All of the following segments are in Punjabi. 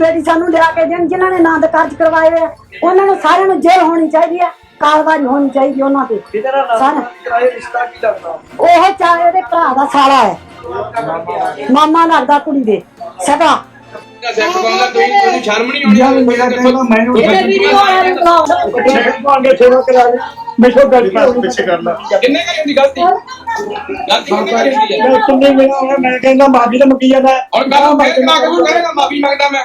ਬੇਟੀ ਸਾਨੂੰ ਲਿਆ ਕੇ ਦੇਣ ਜਿਨ੍ਹਾਂ ਨੇ ਆਨੰਦ ਕਾਰਜ ਕਰਵਾਏ ਹੋਏ ਆ, ਉਹਨਾਂ ਨੂੰ ਸਾਰਿਆਂ ਨੂੰ ਜੇਲ੍ਹ ਹੋਣੀ ਚਾਹੀਦੀ ਹੈ ਕਾਰਵਾਈ ਹੋਣੀ ਚਾਹੀਦੀ ਉਹਨਾਂ ਤੇ। ਨਾਮ ਕਰਾਏ ਰਿਸ਼ਤਾ ਕੀ ਲੱਗਦਾ? ਉਹ ਚਾਹੇ ਉਹਦੇ ਭਰਾ ਦਾ ਸਾਲਾ ਹੈ। ਮਾਮਾ ਲੱਗਦਾ ਕੁੜੀ ਦੇ। ਸਗਾ ਸੈੱਟ ਬੰਦਾ ਤੁਸੀਂ ਤੁਹਾਨੂੰ ਸ਼ਰਮ ਨਹੀਂ ਆਉਣੀ ਯਾਰ ਮੇਰਾ ਕਹਿੰਦਾ ਮੈਨੂੰ ਇਹਦੇ ਵੀਡੀਓ ਵਾਲਿਆਂ ਨੂੰ ਬੁਲਾਓ ਤੁਹਾਨੂੰ ਸੇਵਾ ਕਰਾ ਦੇ ਮੈਥੋਂ ਗਲਤੀ ਹੋ ਪਿੱਛੇ ਕਰ ਲਾ ਕਿੰਨੇ ਕਰੀ ਹੁੰਦੀ ਗਲਤੀ ਗਲਤੀ ਕਿੰਨੇ ਕਰੀ ਹੁੰਦੀ ਹੈ ਕਿੰਨੇ ਮਿਲਿਆ ਹੋਇਆ ਮੈਂ ਕਹਿੰਦਾ ਮਾਫੀ ਤਾਂ ਮੰਗੀ ਜਾਂਦਾ ਔਰ ਕੱਲ ਫੇਰ ਕਰਾ ਕੇ ਮਾਫੀ ਮੰਗਦਾ ਮੈਂ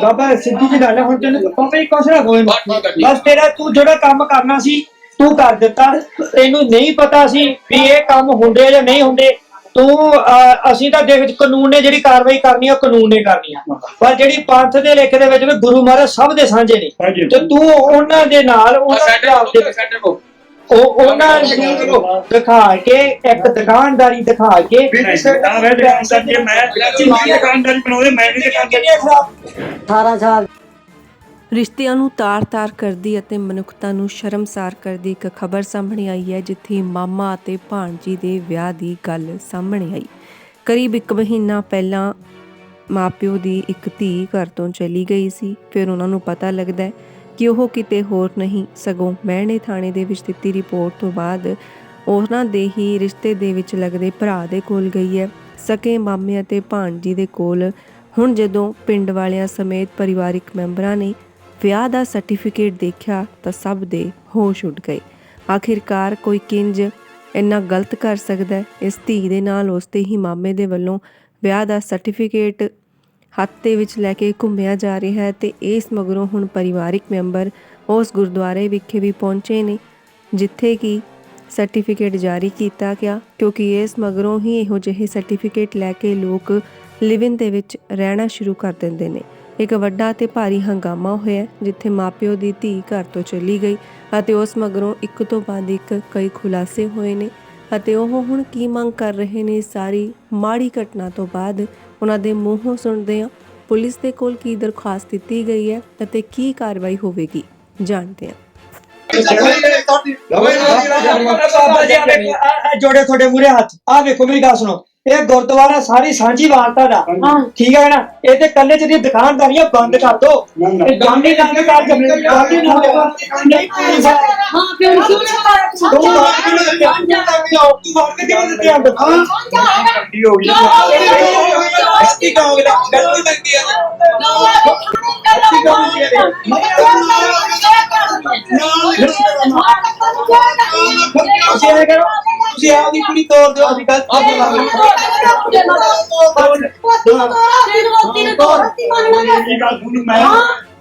ਬਾਬਾ ਸਿੱਧੀ ਜੀ ਗੱਲ ਹੁਣ ਤੈਨੂੰ ਬਾਬਾ ਹੀ ਕੁਛ ਨਾ ਕੋਈ ਬਸ ਤੇਰਾ ਤੂੰ ਜਿਹੜਾ ਕੰਮ ਕਰਨਾ ਸੀ, ਤੂੰ ਕਰ ਦਿੱਤਾ। ਤੈਨੂੰ ਨਹੀਂ ਪਤਾ ਸੀ ਵੀ ਇਹ ਕੰਮ ਹੁੰਦੇ ਜਾਂ ਨਹੀਂ ਹੁੰਦੇ। ਤੂੰ ਅਹ, ਅਸੀਂ ਤਾਂ ਦੇਖ ਕਾਨੂੰਨ ਨੇ ਜਿਹੜੀ ਕਾਰਵਾਈ ਕਰਨੀ ਆ ਉਹ ਕਾਨੂੰਨ ਨੇ ਕਰਨੀ ਆ। ਪਰ ਜਿਹੜੀ ਪੰਥ ਦੇ ਲੇਖ ਦੇ ਵਿੱਚ ਵੀ ਗੁਰੂ ਮਹਾਰਾਜ ਸਭ ਦੇ ਸਾਂਝੇ ਨੇ। ਤੇ ਤੂੰ ਉਹਨਾਂ ਦੇ ਨਾਲ ਉਹਨਾਂ ਦੇ ਕੋ ਉਹ ਉਹਨਾਂ ਨੂੰ ਦਿਖਾ ਕੇ ਇੱਕ ਦੁਕਾਨਦਾਰੀ ਦਿਖਾ ਕੇ। ਮੈਂ ਦੁਕਾਨਦਾਰੀ ਮੈਂ ਦੁਕਾਨਦਾਰੀ ਬਣਾਉਂਦੇ ਮੈਂ ਵੀ ਦੁਕਾਨਦਾਰੀ 18 ਸਾਲ। ਰਿਸ਼ਤਿਆਂ ਨੂੰ ਤਾਰ-ਤਾਰ ਕਰਦੀ ਅਤੇ ਮਨੁੱਖਤਾ ਨੂੰ ਸ਼ਰਮਸਾਰ ਕਰਦੀ ਇੱਕ ਖਬਰ ਸਾਹਮਣੇ ਆਈ ਹੈ, ਜਿੱਥੇ ਮਾਮਾ ਅਤੇ ਭਾਣਜੀ ਦੇ ਵਿਆਹ ਦੀ ਗੱਲ ਸਾਹਮਣੇ ਆਈ। ਕਰੀਬ 1 ਮਹੀਨਾ ਪਹਿਲਾਂ ਮਾਪਿਓ ਦੀ ਇੱਕ ਧੀ ਘਰ ਤੋਂ ਚਲੀ ਗਈ ਸੀ। ਫਿਰ ਉਹਨਾਂ ਨੂੰ ਪਤਾ ਲੱਗਦਾ ਕਿ ਉਹ ਕਿਤੇ ਹੋਰ ਨਹੀਂ, ਸਗੋਂ ਮਹਿਣੇ ਥਾਣੇ ਦੇ ਵਿੱਚ ਦਿੱਤੀ ਰਿਪੋਰਟ ਤੋਂ ਬਾਅਦ ਉਹਨਾਂ ਦੇ ਹੀ ਰਿਸ਼ਤੇ ਦੇ ਵਿੱਚ ਲੱਗਦੇ ਭਰਾ ਦੇ ਕੋਲ ਗਈ ਹੈ। ਸਕੇ ਮਾਮੇ ਅਤੇ ਭਾਣਜੀ ਦੇ ਕੋਲ ਹੁਣ ਜਦੋਂ ਪਿੰਡ ਵਾਲਿਆਂ ਸਮੇਤ ਪਰਿਵਾਰਿਕ ਮੈਂਬਰਾਂ ਨੇ ਵਿਆਹ ਦਾ ਸਰਟੀਫਿਕੇਟ ਦੇਖਿਆ ਤਾਂ ਸਭ ਦੇ ਹੋਸ਼ ਉੱਡ ਗਏ। ਆਖਿਰਕਾਰ ਕੋਈ ਕਿੰਜ ਇੰਨਾ ਗਲਤ ਕਰ ਸਕਦਾ ਹੈ? ਇਸ ਧੀ ਦੇ ਨਾਲ ਉਸਦੇ ਹੀ ਮਾਮੇ ਦੇ ਵੱਲੋਂ ਵਿਆਹ ਦਾ ਸਰਟੀਫਿਕੇਟ ਹੱਥ ਦੇ ਵਿੱਚ ਲੈ ਕੇ ਘੁੰਮਿਆ ਜਾ ਰਿਹਾ ਹੈ ਤੇ ਇਸ ਮਗਰੋਂ ਹੁਣ ਪਰਿਵਾਰਿਕ ਮੈਂਬਰ ਉਸ ਗੁਰਦੁਆਰੇ ਵਿਖੇ ਵੀ ਪਹੁੰਚੇ ਨੇ, ਜਿੱਥੇ ਕਿ ਸਰਟੀਫਿਕੇਟ ਜਾਰੀ ਕੀਤਾ ਗਿਆ, ਕਿਉਂਕਿ ਇਸ ਮਗਰੋਂ ਹੀ ਇਹੋ ਜਿਹੇ ਸਰਟੀਫਿਕੇਟ ਲੈ ਕੇ ਲੋਕ ਲਿਵਿੰਗ ਦੇ ਵਿੱਚ ਰਹਿਣਾ ਸ਼ੁਰੂ ਕਰ ਦਿੰਦੇ ਨੇ। ਇੱਕ ਵੱਡਾ ਤੇ ਭਾਰੀ ਹੰਗਾਮਾ ਹੋਇਆ ਜਿੱਥੇ ਮਾਪਿਓ ਦੀ ਧੀ ਘਰ ਤੋਂ ਚਲੀ ਗਈ ਅਤੇ ਉਸ ਮਗਰੋਂ ਇੱਕ ਤੋਂ ਬਾਅਦ ਇੱਕ ਕਈ ਖੁਲਾਸੇ ਹੋਏ ਨੇ ਅਤੇ ਉਹ ਹੁਣ ਕੀ ਮੰਗ ਕਰ ਰਹੇ ਨੇ ਸਾਰੀ ਮਾੜੀ ਘਟਨਾ ਤੋਂ ਬਾਅਦ ਉਹਨਾਂ ਦੇ ਮੂੰਹੋਂ ਸੁਣਦੇ ਹਾਂ। ਪੁਲਿਸ ਦੇ ਕੋਲ ਕੀ ਦਰਖਾਸਤ ਦਿੱਤੀ ਗਈ ਹੈ ਅਤੇ ਕੀ ਕਾਰਵਾਈ ਹੋਵੇਗੀ ਜਾਣਦੇ ਹਾਂ। ਜੋੜੇ ਤੁਹਾਡੇ ਮੂਰੇ ਹੱਥ। ਆ ਵੇਖੋ ਮੇਰੀ ਗੱਲ ਸੁਣੋ। ਇਹ ਗੁਰਦੁਆਰਾ ਸਾਰੀ ਸਾਂਝੀ ਵਾਰਤਾ ਦਾ ਠੀਕ ਹੈ ਨਾ ਇਹ ਤੇ ਕੱਲੇ ਜਿਹੜੀ ਦੁਕਾਨਦਾਰੀਆਂ ਬੰਦ ਕਰ ਦੋ ਇਹ ਗਾਂਧੀ ਨਾਲ ਕਰ ਦੋ ਗਾਂਧੀ ਨਾਲ ਹੈ ਹਾਂ ਕਿਉਂ ਤੂੰ ਬਾਹਰ ਕਿਉਂ ਨਹੀਂ ਆਉਂਦਾ ਤੂੰ ਬਾਹਰ ਕਿਉਂ ਆਉਂਦਾ ਹਾਂ ਗੱਡੀ ਹੋ ਗਈ ਗਲਤੀ ਕਹੋਗੇ ਗਲਤੀ ਲੱਗਦੀ ਹੈ ਤੁਸੀਂ ਇਹ ਕਰੋ ਤੁਸੀਂ ਆਪਦੀ ਕੁੜੀ ਤੋੜ ਦਿਓ ਅਸੀਂ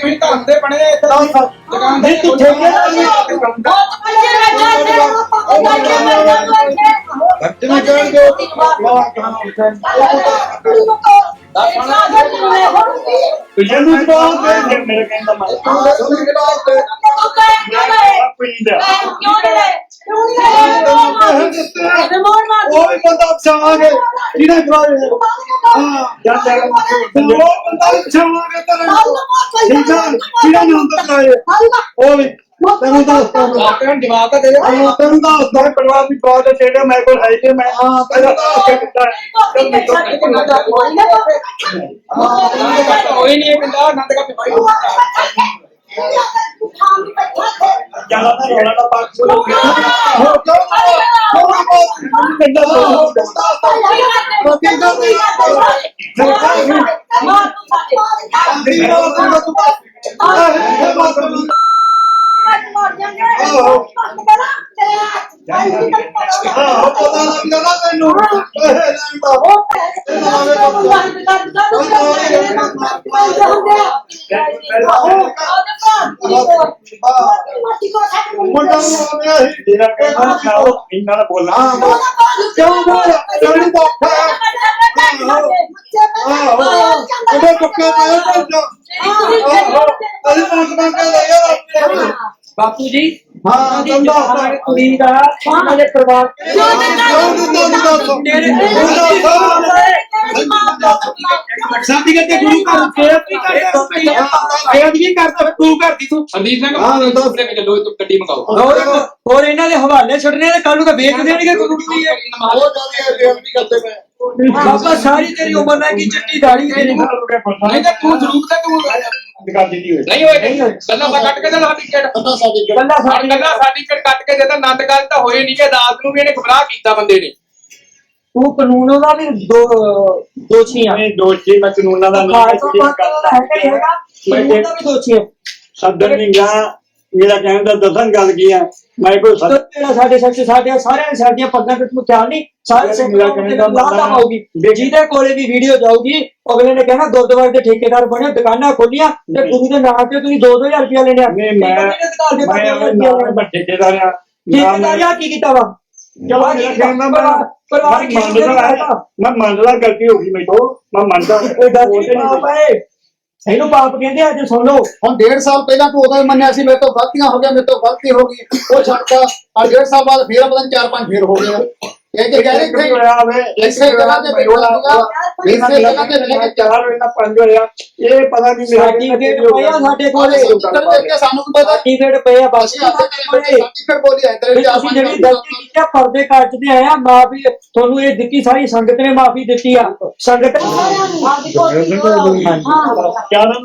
ਤੁਸੀਂ ਧਰਮ ਦੇ ਬਣੇ ਇੱਥੇ ਦੁਕਾਨ ਨਹੀਂ ਤੂੰ ਠੇਕੇ ਨਾਲ ਨਹੀਂ। ਇਹਨੂੰ ਜਵਾਬ ਦੇ। ਦੇ। ਮੇਰੇ ਕਹਿੰਦਾ ਮੈਂ ਕੋਈ ਨਹੀਂ ਉਹ ਵੀ ਬੰਦਾ ਚਾਹਾਂਗੇ ਕਿਹਨੇ ਕਰਾਏ ਹਾਂ ਜਾਂ ਤੇਰਾ ਉਹ ਬੰਦਾ ਚਾਹਾਂਗੇ ਤੇਰੇ ਠੀਕ ਆ ਕਿਹਨੇ ਨਾਮ ਦਾ ਕਰਾਏ ਉਹ ਵੀ ਤੈਨੂੰ ਦੱਸਦਾ ਮੈਂ ਆਪੇ ਜਵਾਬ ਤਾਂ ਦੇ ਦੇ ਹਾਂ ਤੈਨੂੰ ਦੱਸਦਾ ਪਰਿਵਾਰ ਦੀ ਬਾਤ ਹੈ ਤੇਰੇ ਮੈਂ ਕੋਲ ਹੈ ਕਿ ਮੈਂ ਹਾਂ ਤੇਰਾ ਆਖੇ ਦਿੱਤਾ ਕੋਈ ਨਹੀਂ ਪਿੰਡਾ ਆਨੰਦ ਕਾ ਪਿਪਾਈ ਜ਼ਿਆਦਾ ਤਾਂ ਰੋਣਾ ਦਾ ਪਾਕ ਸੁਣ ਹੋ ਕਿਉਂ ਹੋ ਬਹੁਤ ਪਿੰਡਾ ਹਾਂ ਪਤਾ ਲੱਗਦਾ ਨਾ ਤੈਨੂੰ ਇਹ ਲੈਣ ਦਾ ਮੁੰਡਾ ਨੂੰ ਆਉਂਦਾ ਸੀ ਤੇਰਾ ਕਹਿੰਦਾ ਖਾਓ ਇਹਨਾਂ ਨਾਲ ਬੋਲਣਾ ਕਿਉਂ ਬੋਲ ਨਹੀਂ ਬੋਲਦਾ ਉਹਦੇ ਪੱਕੇ ਪਏ ਭੱਜੋ ਅਸੀਂ ਮੰਗ ਮੰਗ ਕੇ ਲੈ ਆ ਬਾਪੂ ਜੀ ਹਾਂ ਦੰਦਾ ਹਮਾਰੇ ਕੁੜੀ ਦਾ ਉਹਨਾਂ ਦੇ ਪਰਿਵਾਰ ਸਾਡੀ ਗੱਤੇ ਗੁਰੂ ਘਰ ਫੇਰ ਕੀ ਕਰਦਾ ਫੇਰ ਕੀ ਕਰਦਾ ਗੁਰੂ ਘਰ ਦੀ ਤੂੰ। ਸੰਦੀਪ ਸਿੰਘ ਹਾਂ, ਦੱਸੋ। ਲੈ ਕੇ ਚੱਲੋ ਇਹ ਗੱਡੀ ਮੰਗਾਓ। ਹੋਰ ਹੋਰ ਇਹਨਾਂ ਦੇ ਹਵਾਲੇ ਛੱਡਣੇ ਤੇ ਕੱਲ ਨੂੰ ਤਾਂ ਵੇਚ ਦੇਣਗੇ ਗੁਰੂ ਦੀ। ਉਹ ਜਾਂਦੀ ਹੈ ਬੇਅਦਬੀ ਕਰਦੇ ਪਏ। ਬਾਬਾ ਸਾਰੀ ਤੇਰੀ ਉਮਰ ਨਾਲ ਕੀ ਚਿੱਟੀ ਦਾੜੀ ਤੇਰੀ ਨਹੀਂ। ਤਾਂ ਤੂੰ ਜ਼ਰੂਰ ਤੇ ਤੂੰ ਨਹੀਂ ਹੋਏ ਗੱਲਾਂ ਤਾਂ ਕੱਟ ਕੇ ਦੇ ਲਾ ਟਿਕਟ ਪਤਾ ਸਾਡੀ ਗੱਲਾਂ ਸਾਡੀ ਸਾਡੀ ਗੱਲਾਂ ਸਰਟੀਫਿਕੇਟ ਕੱਟ ਕੇ ਦੇ ਤਾਂ ਨੰਦ ਗੱਲ ਤਾਂ ਹੋਏ ਨਹੀਂ ਕਿ ਅਦਾਲਤ ਨੂੰ ਵੀ ਇਹਨੇ ਗੁੰਮਰਾਹ ਕੀਤਾ ਬੰਦੇ ਨੇ। ਤੂੰ ਕਾਨੂੰਨ ਉਹਦਾ ਵੀ ਦੋ ਦੋਸ਼ੀ ਆ। ਮੈਂ ਦੋਸ਼ੀ ਮੈਂ ਕਾਨੂੰਨਾਂ ਦਾ ਖਾਲਸਾ ਨਹੀਂ ਪੰਥ ਦਾ ਹੈਗਾ ਹੀ ਹੈਗਾ। ਮੈਂ ਕਾਨੂੰਨ ਦਾ ਵੀ ਦੋਸ਼ੀ ਆ। ਮੇਰਾ ਕਹਿਣ ਦਾ ਦੱਸਣ ਗੱਲ ਕੀ ਆ? ਮੈਂ ਕੋਈ ਤੇਰਾ ਸਾਡੇ ਸੱਚ ਸਾਡੇ ਸਾਰਿਆਂ ਸਾਡੀਆਂ ਪੱਗਾਂ ਤੇ ਤੂੰ ਖਿਆਲ ਨਹੀਂ ਸਾਰੇ ਕਹਿਣ ਤੇ ਦਾ ਲਾਤਾ ਮਤਲਬ ਪਾਉਗੀ ਜਿਹਦੇ ਕੋਲੇ ਵੀ ਵੀਡੀਓ ਜਾਊਗੀ ਅਗਲੇ ਨੇ ਕਹਿਣਾ ਗੁਰਦੁਆਰੇ ਦੇ ਠੇਕੇਦਾਰ ਬਣੇ ਦੁਕਾਨਾਂ ਖੋਲੀਆਂ ਤੇ ਗੁਰੂ ਦੇ ਨਾਮ ਤੇ ਤੁਸੀਂ 2-2000 ਰੁਪਇਆ ਲੈਣੇ ਆ। ਨਹੀਂ ਮੈਂ ਮੈਂ ਆਪਣੇ ਨਾਲ ਵੱਡੇ ਠੇਕੇਦਾਰ ਆ। ਨਾ ਮੈਂ ਠੇਕੇਦਾਰ ਆ ਕੀ ਕੀਤਾ ਵਾ? ਚਲੋ ਮੇਰਾ ਕਹਿਣ ਦਾ ਮੈਂ ਪਰਿਵਾਰ ਮੈਂ ਮੰਨਦਾ ਮੈਂ ਮੰਨਦਾ ਗਲਤੀ ਹੋ ਗਈ ਤੋਂ। ਮੈਂ ਮੰਨਦਾ ਕੋਈ ਗਲਤੀ ਪਾਪ ਹੈ ਇਹਨੂੰ ਪਾਪ ਕਹਿੰਦੇ ਆ, ਅੱਜ ਸੁਣ ਲਓ। ਹੁਣ ਡੇਢ ਸਾਲ ਪਹਿਲਾਂ ਤੂੰ ਉਦੋਂ ਹੀ ਮੰਨਿਆ ਸੀ ਮੇਰੇ ਤੋਂ ਗਲਤੀਆਂ ਹੋ ਗਈਆਂ ਮੇਰੇ ਤੋਂ ਗਲਤੀ ਹੋ ਗਈ। ਉਹ ਛੱਡਦਾ ਆ ਡੇਢ ਸਾਲ ਬਾਅਦ ਫੇਰ ਪਤਾ ਨਹੀਂ ਚਾਰ ਪੰਜ ਫੇਰ ਹੋ ਗਏ। ਪੰਜ ਹੋਇਆ। ਇਹ ਪਤਾ ਨਹੀਂ ਮੇਰਾ ਸਰਟੀਫਿਕੇਟ ਪਿਆ ਸਾਡੇ ਕੋਲੇ। ਸਰਟੀਫਿਕੇਟ ਸਾਨੂੰ ਪਤਾ ਸਰਟੀਫਿਕੇਟ ਪਿਆ ਬਸ ਸਰਟੀਫਿਕੇਟ ਬੋਲੀ ਹੈ ਤੇਰੇ ਤੁਸੀਂ ਜਿਹੜੀ ਗਲਤੀ ਕੀਤੀ ਪਰਦੇ ਕੱਟ ਤੇ ਆਇਆ ਮਾਫੀ ਤੁਹਾਨੂੰ ਇਹ ਦਿੱਤੀ ਸਾਰੀ ਸੰਗਤ ਨੇ ਮਾਫੀ ਦਿੱਤੀ ਆ। ਸੰਗਤ ਕਿਆ ਨਾਮ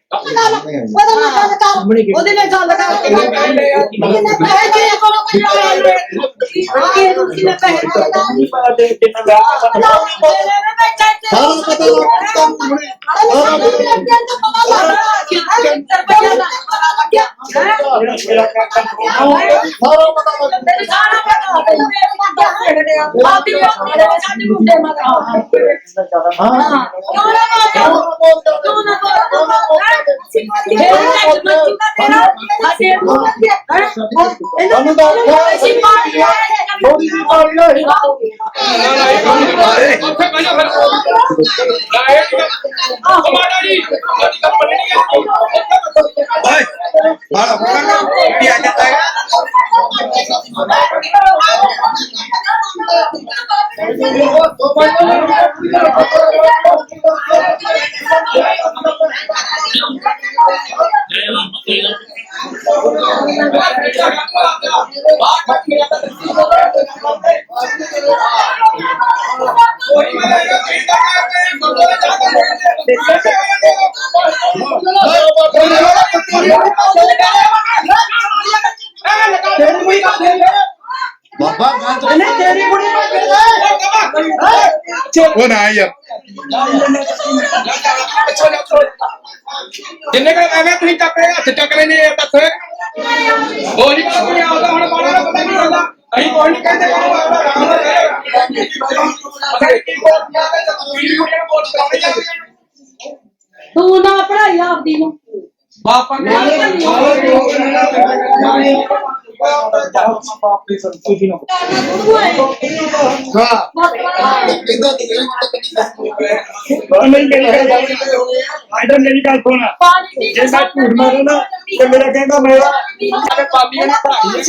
ਕੇ ਉਹਦੇ ਨਾਲ ਗੱਲ ਕਰਕੇ ਪਤਾ ਦੇ ਕਿੰਨਾ ਵਿਆਹ ਸਾਰਾ ਪਤਾ ਲੱਗ ਗਿਆ ਮੇਰਾ ਕਾਕਾ ਸਾਰਾ ਪਤਾ ਲੱਗ ਸਾਨੂੰ ਤਾਂ ਥੋੜੀ ਜਿਹੀ ਮਾਰੀ ਆ ਉੱਥੇ ਬਹਿ ਜਾ ਫਿਰ ਉਹ ਮਾੜਾ ਜੀ ਸਾਡੀ ਕੰਪਨੀ ਨਹੀਂ ਹੈ ਬਾਬਾ ਮੈਂ ਤਾਂ ਤੇਰੀ ਕੁੜੀ ਉਹ ਨਾ ਯਾਰ। ਜਿੰਨੇ ਕਰ ਐਵੇਂ ਤੁਸੀਂ ਚੱਕ ਹੱਥ ਚੱਕ ਲੈਨੇ ਆ ਦੱਸ ਹੋ ਨਹੀਂ ਕੋਈ ਆਉਂਦਾ ਹੁਣ ਮਾੜਾ ਪਤਾ ਨਹੀਂ ਹੁੰਦਾ ਅਸੀਂ ਕੋਈ ਨਹੀਂ ਕਹਿੰਦੇ ਕੋਈ ਆਰਾਮ ਨਾਲ ਰਹੇਗਾ ਤੇ ਵੀਡੀਓ ਨੂੰ ਵੋਟ ਕਰਾਉਣੀ ਜਾਂਦੀ ਹੈ ਤੂੰ ਨਾ ਪੜਾਈ ਆਪਦੀ ਨੂੰ ਬਾਪਾ ਨੇ ਹਾਂ ਕਿੰਦਾ ਤੂੰ ਨਹੀਂ ਮੇਰੀ ਗੱਲ ਆਇਦਰ ਤੇ ਮੇਰਾ ਕਹਿੰਦਾ ਮੈਂ ਸਾਡੇ ਪਾਪੀਆਂ ਨੇ ਪੜਾਈ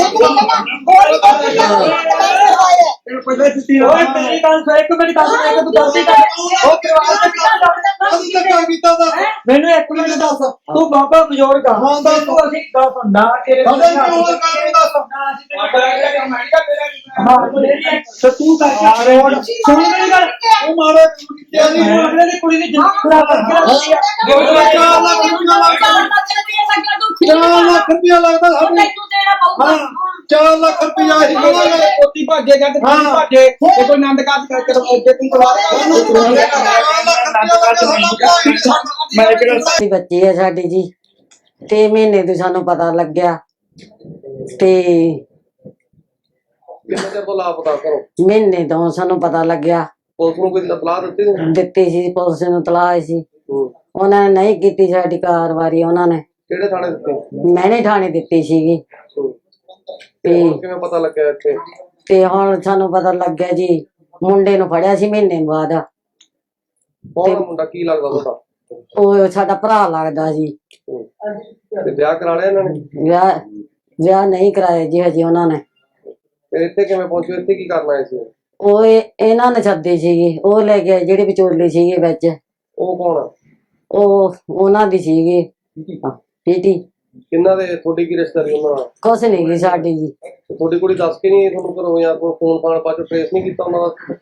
ਤੈਨੂੰ ਪਹਿਲਾਂ ਦਿੱਤੀ ਨਾ ਓਏ ਮੇਰੀ ਗੱਲ ਸੁਣ ਇੱਕ ਮੇਰੀ ਗੱਲ ਸੁਣ ਇੱਕ ਤੂੰ ਗਲਤੀ ਕਰ ਉਹ ਕਿਰਵਾਲ ਤੇ ਕਿਹਦਾ ਡਾਕਟਰ ਅਸੀਂ ਤਾਂ ਕੰਮ ਕੀਤਾ ਦਾ ਮੈਨੂੰ ਇੱਕ ਮਿੰਟ ਦੱਸ। ਤੂੰ ਬਾਬਾ ਬਜ਼ੁਰਗ ਆ। ਤੂੰ ਅਸੀਂ ਗੱਲ ਸੁਣਦਾ ਤੇਰੇ ਨਾਲ ਦੱਸ ਤੂੰ ਹੋਰ ਕਰ ਦੱਸ। ਹਾਂ ਤੇ ਤੂੰ ਆ ਰਿਹਾ ਸੁਣ ਮੇਰੀ ਗੱਲ। ਉਹ ਮਾਰੇ ਕਿਤੇ ਨਹੀਂ ਉਹ ਅਗਲੇ ਦੀ ਕੁੜੀ ਦੀ ਜਿੰਦਗੀ ਖਰਾਬ ਕਰ ਗਿਆ 4 ਲੱਖ ਰੁਪਏ ਲੱਗ ਗਿਆ 4 ਲੱਖ ਰੁਪਇਆ ਲੱਗਦਾ ਉਹ ਸਾਨੂੰ। ਤੈਨੂੰ ਦੇਣਾ ਪਊਗਾ। ਹਾਂ ਲੱਖ ਰੁਪਇਆ ਹੀ। ਲਵਾਂਗੇ ਪੋਤੀ ਭਾਗੇ ਜੱਟ ਪੋਤੀ ਹਾਂ। ਭਾਗੇ ਤੇ ਕੋਈ ਆਨੰਦ ਕਾਜ ਕਰਕੇ ਤਾਂ ਅੱਗੇ ਤੂੰ ਕਰਵਾ ਦੇ। ਮੈਂ ਇੱਕ ਗੱਲ ਦੀ ਬੱਚੀ ਸਾਡੀ ਜੀ। ਤੇ ਮਹੀਨੇ ਤੋਂ ਸਾਨੂੰ ਪਤਾ ਲੱਗਿਆ। ਤੇ ਮਹੀਨੇ ਤੋਂ ਸਾਨੂੰ ਪਤਾ ਲੱਗਿਆ। ਪੁਲਿਸ ਨੂੰ ਕੋਈ ਤਲਾਹ ਦਿੱਤੀ ਸੀ ਪੁਲਿਸ ਨੂੰ ਤਲਾਹ ਸੀ। ਉਹਨਾਂ ਨੇ ਨਹੀਂ ਕੀਤੀ ਸਾਡੀ ਕਾਰਵਾਈ ਉਹਨਾਂ ਨੇ। ਕਿਹੜੇ ਥਾਣੇ ਦਿੱਤੇ? ਮੈਂ ਨਹੀਂ ਥਾਣੇ ਦਿੱਤੀ ਸੀਗੀ। ਤੇ ਹੁਣ ਕਿਵੇਂ ਪਤਾ ਲੱਗਿਆ ਇੱਥੇ? ਤੇ ਹੁਣ ਸਾਨੂੰ ਪਤਾ ਲੱਗਿਆ ਜੀ ਮੁੰਡੇ ਨੂੰ ਫੜਿਆ ਸੀ ਮਹੀਨੇ ਬਾਅਦ। ਕੌਣ ਆ ਮੁੰਡਾ? ਕੀ ਲੱਗਦਾ ਤੁਹਾਡਾ? ਉਹ ਸਾਡਾ ਭਰਾ ਲੱਗਦਾ ਹੂੰ। ਤੇ ਵਿਆਹ ਕਰਾ ਲਿਆ ਇਹਨਾਂ ਨੇ? ਵਿਆਹ ਵਿਆਹ ਨਹੀਂ ਕਰਾਇਆ ਜੀ ਹਜੇ ਉਹਨਾਂ ਨੇ। ਤੇ ਇੱਥੇ ਕਿਵੇਂ ਪਹੁੰਚੇ? ਇੱਥੇ ਕੀ ਕਰਨ ਆਏ ਸੀ? ਉਹ ਇਹ- ਇਹਨਾਂ ਨੇ ਸੱਦੇ ਸੀਗੇ। ਉਹ ਲੈ ਆਏ ਜਿਹੜੇ ਵਿਚੋਲੇ ਸੀਗੇ ਵਿੱਚ। ਉਹ ਕੌਣ ਆ? ਉਹ ਉਹਨਾਂ ਦੀ ਸੀਗੀ। ਪੀਟੀ। ਕਿੰਨਾ ਦੇ ਤੁਹਾਡੀ ਕੀ ਰਿਸ਼ਤੇਦਾਰੀ ਉਹਨਾਂ ਨਾਲ? ਕੁਛ ਨਹੀਂ ਗਈ ਸਾਡੀ ਜੀ। ਤੁਹਾਡੀ ਕੁੜੀ ਦੱਸ ਕੇ ਨਹੀਂ ਤੁਹਾਨੂੰ ਘਰੋਂ ਜਾਂ ਕੋਈ ਫੋਨ ਫਾਨ ਪਾ ਕੇ ਟ੍ਰੇਸ ਨਹੀਂ ਕੀਤਾ ਉਹਨਾਂ ਦਾ?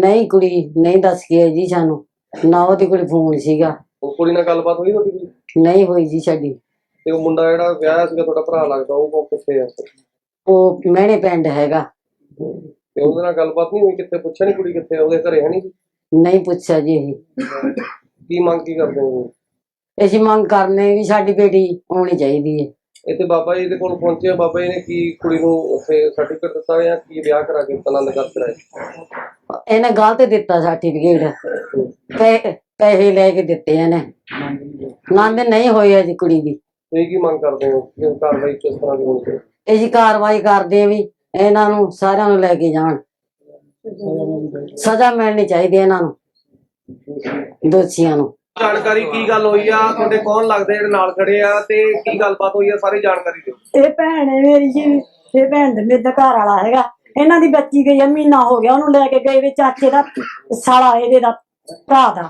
ਨਹੀਂ ਕੁੜੀ ਨਹੀਂ ਦੱਸ ਕੇ ਆਈ ਜੀ ਸਾਨੂੰ। ਨਾ ਉਹਦੀ ਕੋਈ ਫੋਨ ਸੀਗਾ। ਉਹ ਕੁੜੀ ਨਾਲ ਗੱਲਬਾਤ ਹੋਈ ਤੁਹਾਡੀ ਕੋਈ? ਨਹੀਂ ਹੋਈ ਜੀ ਸਾਡੀ। ਤੇ ਉਹ ਮੁੰਡਾ ਜਿਹੜਾ ਵਿਆਹਿਆ ਸੀਗਾ ਤੁਹਾਡਾ ਭਰਾ ਲੱਗਦਾ ਉਹ ਕੌਣ ਕਿੱਥੇ ਆ? ਉਹ ਮਹਿਣੇ ਪਿੰਡ ਹੈਗਾ। ਤੇ ਉਹਦੇ ਨਾਲ ਗੱਲਬਾਤ ਨਹੀਂ ਹੋਈ ਕਿੱਥੇ? ਪੁੱਛਿਆ ਨਹੀਂ ਕੁੜੀ ਕਿੱਥੇ ਆ? ਉਹਦੇ ਘਰੇ ਹੈ ਨਹੀਂ ਜੀ ਕੀ ਮੰਗ ਕੀ ਕਰਦੇ ਹੋ? ਅਸੀਂ ਮੰਗ ਕਰਨੇ ਵੀ ਸਾਡੀ ਬੇਟੀ ਆਉਣੀ ਚਾਹੀਦੀ ਹੈ। ਇੱਥੇ ਬਾਬਾ ਜੀ ਦੇ ਕੋਲ ਪਹੁੰਚੇ ਆ, ਬਾਬਾ ਜੀ ਨੇ ਕੀ ਕੁੜੀ ਨੂੰ ਉੱਥੇ ਸਰਟੀਫਿਕੇਟ ਦਿੱਤਾ ਜਾਂ ਕੀ ਵਿਆਹ ਕਰਾ ਕੇ ਆਨੰਦ ਕਰ ਕਰਾਇਆ ਇਹਨੇ ਗਲਤ ਦਿੱਤਾ ਸਰਟੀਫਿਕੇਟ ਪੈਸੇ ਲੈ ਕੇ ਦਿੱਤੇ ਇਹਨੇ। ਨੰਦ ਨਹੀਂ ਹੋਈ ਅਜੀ ਕੁੜੀ ਦੀ। ਤੁਸੀਂ ਕੀ ਮੰਗ ਕਰਦੇ ਹੋ? ਕਿ ਕਾਰਵਾਈ ਕਿਸ ਤਰ੍ਹਾਂ ਦੀ ਹੋਣੀ ਚਾਹੀਦੀ? ਅਸੀਂ ਕਾਰਵਾਈ ਕਰਦੇ ਹਾਂ ਵੀ ਇਹਨਾਂ ਨੂੰ ਸਾਰਿਆਂ ਨੂੰ ਲੈ ਕੇ ਜਾਣ। ਸਜ਼ਾ ਮਿਲਣੀ ਚਾਹੀਦੀ ਹੈ ਇਹਨਾਂ ਨੂੰ। ਦੋਸ਼ੀਆਂ ਨੂੰ। ਜਾਣਕਾਰੀ ਕੀ ਗੱਲ ਹੋਈ ਆ? ਤੁਹਾਡੇ ਕੌਣ ਲੱਗਦੇ ਜਿਹੜੇ ਨਾਲ ਖੜੇ ਆ? ਤੇ ਕੀ ਗੱਲਬਾਤ ਹੋਈ ਆ? ਸਾਰੀ ਜਾਣਕਾਰੀ ਦਿਓ। ਇਹ ਭੈਣ ਹੈ ਮੇਰੀ ਜੀ। ਇਹ ਭੈਣ ਦੇ ਮੇਰੇ ਦਾ ਘਰ ਵਾਲਾ ਹੈਗਾ। ਇਹਨਾਂ ਦੀ ਬੱਚੀ ਗਈ ਆ, ਮਹੀਨਾ ਹੋ ਗਿਆ। ਉਹਨੂੰ ਲੈ ਕੇ ਗਏ ਵੇ ਚਾਚੇ ਦਾ, ਸਾਲਾ ਇਹਦੇ ਦਾ, ਭਰਾ ਦਾ।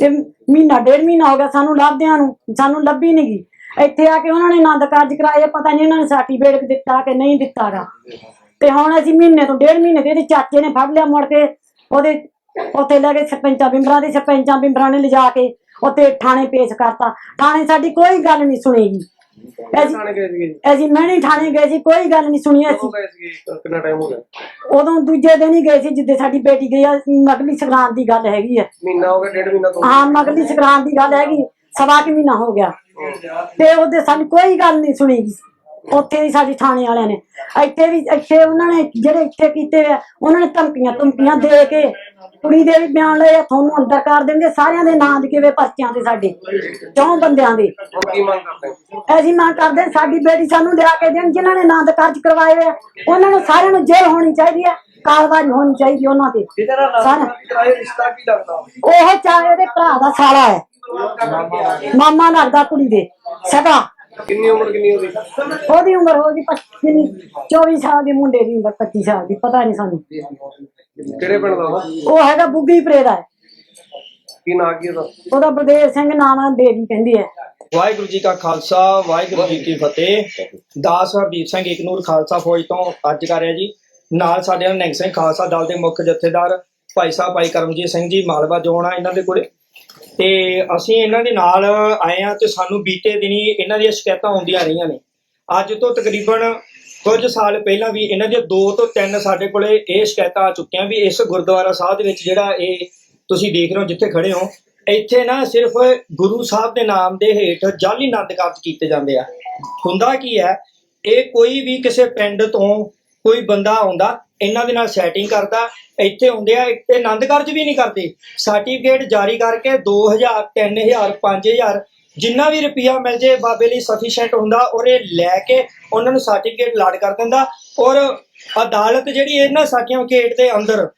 ਤੇ ਮਹੀਨਾ, ਡੇਢ ਮਹੀਨਾ ਹੋ ਗਿਆ ਸਾਨੂੰ ਲੱਭਦਿਆਂ ਨੂੰ। ਸਾਨੂੰ ਲੱਭੀ ਨਹੀਂ ਗਈ। ਇੱਥੇ ਆ ਕੇ ਉਹਨਾਂ ਨੇ ਆਨੰਦ ਕਾਰਜ ਕਰਾਏ ਪਤਾ ਨਹੀਂ ਇਹਨਾਂ ਨੇ ਸਰਟੀਫਿਕੇਟ ਦਿੱਤਾ ਕਿ ਨਹੀਂ ਦਿੱਤਾਗਾ। ਤੇ ਹੁਣ ਅਸੀਂ ਮਹੀਨੇ ਤੋਂ ਡੇਢ ਮਹੀਨੇ ਦੇ ਇਹਦੇ ਚਾਚੇ ਨੇ ਫੜ ਲਿਆ ਮੁੜ ਕੇ। ਉਹਦੇ ਉੱਥੇ ਲੈ ਕੇ ਸਰਪੰਚਾਂ ਬਿੰਬਰਾਂ ਦੇ ਸਰਪੰਚਾਂ ਬਿੰਬਰਾਂ ਨੇ ਲਿਜਾ ਕੇ ਉੱਥੇ ਥਾਣੇ ਪੇਸ਼ ਕਰਤਾ। ਥਾਣੇ ਸਾਡੀ ਕੋਈ ਗੱਲ ਨਹੀਂ ਸੁਣੀਗੀ। ਥਾਣੇ ਗਏ ਸੀਗੇ? ਜੀ? ਅਸੀਂ ਮਹਿਣੀ ਥਾਣੇ ਗਏ ਸੀ ਕੋਈ ਗੱਲ ਨਹੀਂ ਸੁਣੀ ਕਦੋਂ ਅਸੀਂ ਗਏ ਸੀਗੇ? ਕਿੰਨਾ ਟਾਈਮ ਹੋ ਗਿਆ? ਉਦੋਂ ਦੂਜੇ ਦਿਨ ਹੀ ਗਏ ਸੀ ਜਿੱਦੇ ਸਾਡੀ ਬੇਟੀ ਗਈ ਆ ਮਗਲੀ ਸੰਗਰਾਂਦ ਦੀ ਗੱਲ ਹੈਗੀ ਆ। ਮਹੀਨਾ ਹੋ ਗਿਆ ਡੇਢ ਮਹੀਨਾ ਤੋਂ। ਹਾਂ ਮਗਲੀ ਸੰਗਰਾਂਦ ਦੀ ਗੱਲ ਹੈਗੀ ਸਵਾ ਕਿ ਮਹੀਨਾ ਹੋ ਗਿਆ। ਤੇ ਉਹਦੇ ਸਾਨੂੰ ਕੋਈ ਗੱਲ ਨਹੀਂ ਸੁਣੀ ਉੱਥੇ ਵੀ ਸਾਡੀ ਥਾਣੇ ਵਾਲਿਆਂ ਨੇ। ਇੱਥੇ ਵੀ ਇੱਥੇ ਉਹਨਾਂ ਨੇ ਜਿਹੜੇ ਇੱਥੇ ਕੀਤੇ ਆ ਉਹਨਾਂ ਨੇ ਧਮਕੀਆਂ ਧਮਕੀਆਂ ਦੇ ਕੇ ਕੁੜੀ ਦੇ ਵੀ ਬਿਆਨ ਲਏ ਆ, ਤੁਹਾਨੂੰ ਅੰਦਰ ਕਰ ਦੇਣਗੇ। ਸਾਰਿਆਂ ਦੇ ਨਾਂ ਲਿਖੇ ਵੇ ਪਰਚਿਆਂ ਤੇ ਸਾਡੇ ਚੌਂ ਬੰਦਿਆਂ ਦੇ। ਕੀ ਮੰਗ ਕਰਦੇ? ਮੰਗ ਸਾਡੀ ਬੇਟੀ ਸਾਨੂੰ ਲਿਆ ਕੇ ਦੇਣ ਜਿਨ੍ਹਾਂ ਨੇ ਆਨੰਦ ਕਾਰਜ ਕਰਵਾਏ ਹੋਏ ਆ। ਉਹਨਾਂ ਨੂੰ ਸਾਰਿਆਂ ਨੂੰ ਜੇਲ੍ਹ ਹੋਣੀ ਚਾਹੀਦੀ ਹੈ ਕਾਰਵਾਈ ਹੋਣੀ ਚਾਹੀਦੀ ਉਹਨਾਂ ਤੇ। ਸਾਰਾ ਇਹ ਰਿਸ਼ਤਾ ਕੀ ਲੱਗਦਾ? ਉਹ ਚਾਹੇ ਉਹਦੇ ਭਰਾ ਦਾ ਸਾਲਾ ਹੈ। ਮਾਮਾ ਲੱਗਦਾ ਕੁੜੀ ਦੇ ਸਗਾ। ਕਿੰਨੀ ਉਮਰ ਕਿੰਨੀ ਉਹਦੀ? ਉਹਦੀ ਉਮਰ ਹੋ ਗਈ 25 24 ਸਾਲ ਦੀ ਮੁੰਡੇ ਦੀ ਉਮਰ 25 ਸਾਲ ਦੀ ਪਤਾ ਨਹੀਂ ਸਾਨੂੰ। ਕਿਹੜੇ ਪਿੰਡ ਦਾ ਉਹ? ਉਹ ਹੈਗਾ ਬੁੱਗੀ ਪਰੇ ਦਾ ਹੈ। ਕੀ ਨਾਂ ਕੀ ਉਹਦਾ? ਉਹਦਾ ਬਲਦੇਵ ਸਿੰਘ ਨਾਮ ਹੈ ਦੇਵੀ ਕਹਿੰਦੀ ਹੈ ਵਾਹਿਗੁਰੂ ਜੀ ਕਾ ਖਾਲਸਾ ਵਾਹਿਗੁਰੂ ਜੀ ਕੀ ਫਤਿਹ। ਦਾਸ ਹਰਦੀਪ ਸਿੰਘ ਇਕਨੂਰ ਖਾਲਸਾ ਫੌਜ ਤੋਂ ਅੱਜ ਕਰ ਰਿਹਾ ਜੀ। ਨਾਲ ਸਾਡੇ ਨਾਲ ਨਿਹੰਗ ਸਿੰਘ ਖਾਲਸਾ ਦਲ ਦੇ ਮੁੱਖ ਜਥੇਦਾਰ ਭਾਈ ਸਾਹਿਬ ਭਾਈ ਕਰਮਜੀਤ ਸਿੰਘ ਜੀ ਮਾਲਵਾ ਜੋਨ ਆ ਇਹਨਾਂ ਦੇ ਕੋਲੇ ਤੇ ਅਸੀਂ ਇਹਨਾਂ ਦੇ ਨਾਲ ਆਏ ਆ ਤੇ ਸਾਨੂੰ ਬੀਤੇ ਦਿਨੀ ਇਹਨਾਂ ਦੀਆਂ ਸ਼ਿਕਾਇਤਾਂ ਆਉਂਦੀਆਂ ਰਹੀਆਂ ਨੇ। ਅੱਜ ਤੋਂ ਤਕਰੀਬਨ ਕੁਝ ਸਾਲ ਪਹਿਲਾਂ ਵੀ ਇਹਨਾਂ ਦੀਆਂ ਦੋ ਤੋਂ ਤਿੰਨ ਸਾਡੇ ਕੋਲੇ ਇਹ ਸ਼ਿਕਾਇਤਾਂ ਆ ਚੁੱਕੀਆਂ ਵੀ ਇਸ ਗੁਰਦੁਆਰਾ ਸਾਹਿਬ ਦੇ ਵਿੱਚ ਜਿਹੜਾ ਇਹ ਤੁਸੀਂ ਦੇਖ ਰਹੇ ਹੋ ਜਿੱਥੇ ਖੜੇ ਹੋ, ਇੱਥੇ ਨਾ ਸਿਰਫ ਗੁਰੂ ਸਾਹਿਬ ਦੇ ਨਾਮ ਦੇ ਹੇਠ ਜਾਲੀ ਆਨੰਦ ਕਾਰਜ ਕੀਤੇ ਜਾਂਦੇ ਆ। ਹੁੰਦਾ ਕੀ ਹੈ, ਇਹ ਕੋਈ ਵੀ ਕਿਸੇ ਪਿੰਡ ਤੋਂ ਕੋਈ ਬੰਦਾ ਆਉਂਦਾ ਇਹਨਾਂ ਦੇ ਨਾਲ ਸੈਟਿੰਗ ਕਰਦਾ, ਇੱਥੇ ਹੁੰਦੇ ਆ ਇਹ ਆਨੰਦ ਕਾਰਜ ਵੀ ਨਹੀਂ ਕਰਦੇ। ਸਰਟੀਫਿਕੇਟ ਜਾਰੀ ਕਰਕੇ 2000 3000 5000 ਜਿੰਨਾ ਵੀ ਰੁਪਿਆ ਮਿਲ ਜੇ, ਬਾਬੇ ਲਈ ਸਫੀਸ਼ੀਐਂਟ ਹੁੰਦਾ ਔਰ ਇਹ ਲੈ ਕੇ ਉਹਨਾਂ ਨੂੰ ਸਰਟੀਫਿਕੇਟ ਲਾਡ ਕਰ ਦਿੰਦਾ। ਔਰ ਅਦਾਲਤ ਜਿਹੜੀ ਇਹਨਾਂ ਸਰਟੀਫਿਕੇਟ ਦੇ ਅੰਦਰ,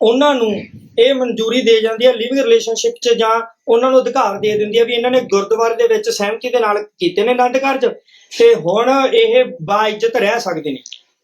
ਉਹਨਾਂ ਨੂੰ ਇਹ ਮਨਜ਼ੂਰੀ ਦੇ ਜਾਂਦੀ ਹੈ ਲਿਵਿੰਗ ਰਿਲੇਸ਼ਨਸ਼ਿਪ 'ਚ ਜਾਂ ਉਹਨਾਂ ਨੂੰ ਅਧਿਕਾਰ ਦੇ ਦਿੰਦੀ ਹੈ ਵੀ ਇਹਨਾਂ ਨੇ ਗੁਰਦੁਆਰੇ ਦੇ ਵਿੱਚ ਸਹਿਮਤੀ ਦੇ ਨਾਲ ਕੀਤੇ ਨੇ ਆਨੰਦ ਕਾਰਜ। ਤੇ ਹੁਣ ਇਹ ਬਾਇਜ਼ਤ ਰਹਿ ਸਕਦੇ ਨੇ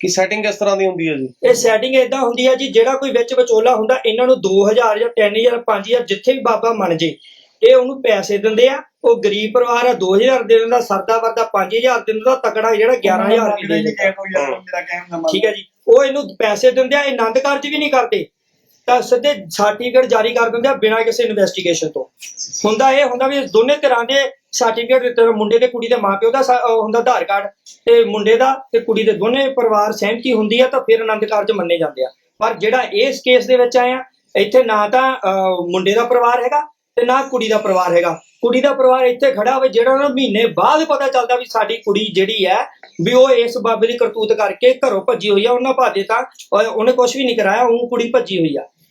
ਕੀ ਸੈਟਿੰਗ ਕਿਸ ਤਰ੍ਹਾਂ ਦੀ ਹੁੰਦੀ ਹੈ ਜੀ? ਇਹ ਸੈਟਿੰਗ ਇਦਾਂ ਹੁੰਦੀ ਹੈ ਜੀ ਜਿਹੜਾ ਕੋਈ ਵਿੱਚ ਵਿਚੋਲਾ ਹੁੰਦਾ ਇਹਨਾਂ ਨੂੰ 2000 ਜਾਂ 3000 5000 ਜਿੱਥੇ ਵੀ ਬਾਬਾ ਮੰਨ ਜੇ ਇਹ ਉਹਨੂੰ ਪੈਸੇ ਦਿੰਦੇ ਆ ਉਹ ਗਰੀਬ ਪਰਿਵਾਰ ਆ 2000 ਦੇ ਦਿੰਦਾ ਸਰਦਾ ਵਰਦਾ 5000 ਦਿੰਦਾ ਤਕੜਾ ਜਿਹੜਾ 11000 ਰੁਪਏ ਦੇ ਦਿੰਦਾ। ਠੀਕ ਹੈ ਜੀ ਉਹ ਇਹਨੂੰ ਪੈਸੇ ਦਿੰਦੇ ਆ ਇਹ ਆਨੰਦ ਕਾਰਜ ਵੀ ਨਹੀਂ ਕਰਦੇ। ਤਾਂ ਸਿੱਧੇ ਸਰਟੀਫਿਕੇਟ ਜਾਰੀ ਕਰ ਦਿੰਦੇ ਆ ਬਿਨਾਂ ਕਿਸੇ ਇਨਵੈਸਟੀਗੇਸ਼ਨ ਤੋਂ। ਹੁੰਦਾ ਇਹ, ਹੁੰਦਾ ਵੀ ਦੋਨੇ ਤਰ੍ਹਾਂ ਦੇ ਸਰਟੀਫਿਕੇਟ ਦਿੱਤੇ ਮੁੰਡੇ ਤੇ ਕੁੜੀ ਦੇ ਮਾਪਿਓ ਦਾ ਹੁੰਦਾ ਆਧਾਰ ਕਾਰਡ ਤੇ ਮੁੰਡੇ ਦਾ ਤੇ ਕੁੜੀ ਦੇ ਦੋਨੇ ਪਰਿਵਾਰ ਸਹਿਮਤੀ ਹੁੰਦੀ ਆ ਤਾਂ ਫਿਰ ਆਨੰਦ ਕਾਰਜ ਮੰਨੇ ਜਾਂਦੇ ਆ। ਪਰ ਜਿਹੜਾ ਇਸ ਕੇਸ ਦੇ ਵਿੱਚ ਆਇਆ ਇੱਥੇ ਨਾ ਤਾਂ ਮੁੰਡੇ ਦਾ ਪਰਿਵਾਰ ਹੈਗਾ ਤੇ ਨਾ ਕੁੜੀ ਦਾ ਪਰਿਵਾਰ ਹੈਗਾ। ਕੁੜੀ ਦਾ ਪਰਿਵਾਰ ਇੱਥੇ ਖੜਾ ਹੋਵੇ, ਜਿਹੜਾ ਉਹਨਾਂ ਨੂੰ ਮਹੀਨੇ ਬਾਅਦ ਪਤਾ ਚੱਲਦਾ ਵੀ ਸਾਡੀ ਕੁੜੀ ਜਿਹੜੀ ਹੈ ਵੀ ਉਹ ਇਸ ਬਾਬੇ ਦੀ ਕਰਤੂਤ ਕਰਕੇ ਘਰੋਂ ਭੱਜੀ ਹੋਈ ਆ, ਉਹਨਾਂ ਭਾਦੇ ਤਾਂ ਉਹਨੇ ਕੁਝ ਵੀ ਨਹੀਂ ਕਰਾਇਆ, ਉਹ ਕੁੜੀ ਭੱਜੀ ਹੋਈ ਆ।